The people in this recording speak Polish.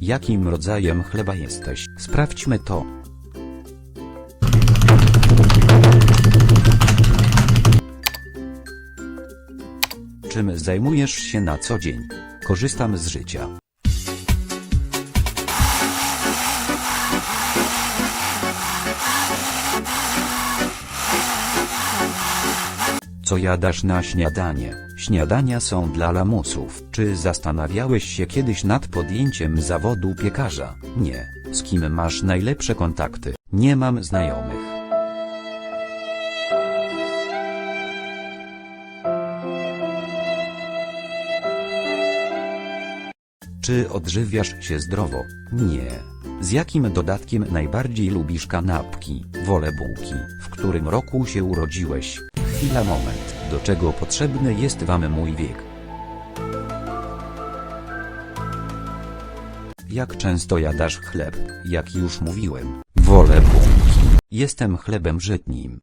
Jakim rodzajem chleba jesteś? Sprawdźmy to. Czym zajmujesz się na co dzień? Korzystam z życia. Co jadasz na śniadanie? Śniadania są dla lamusów. Czy zastanawiałeś się kiedyś nad podjęciem zawodu piekarza? Nie. Z kim masz najlepsze kontakty? Nie mam znajomych. Czy odżywiasz się zdrowo? Nie. Z jakim dodatkiem najbardziej lubisz kanapki? Wolę bułki. W którym roku się urodziłeś? Chwila moment. Do czego potrzebny jest wam mój wiek? Jak często jadasz chleb? Jak już mówiłem, wolę bułki. Jestem chlebem żytnim.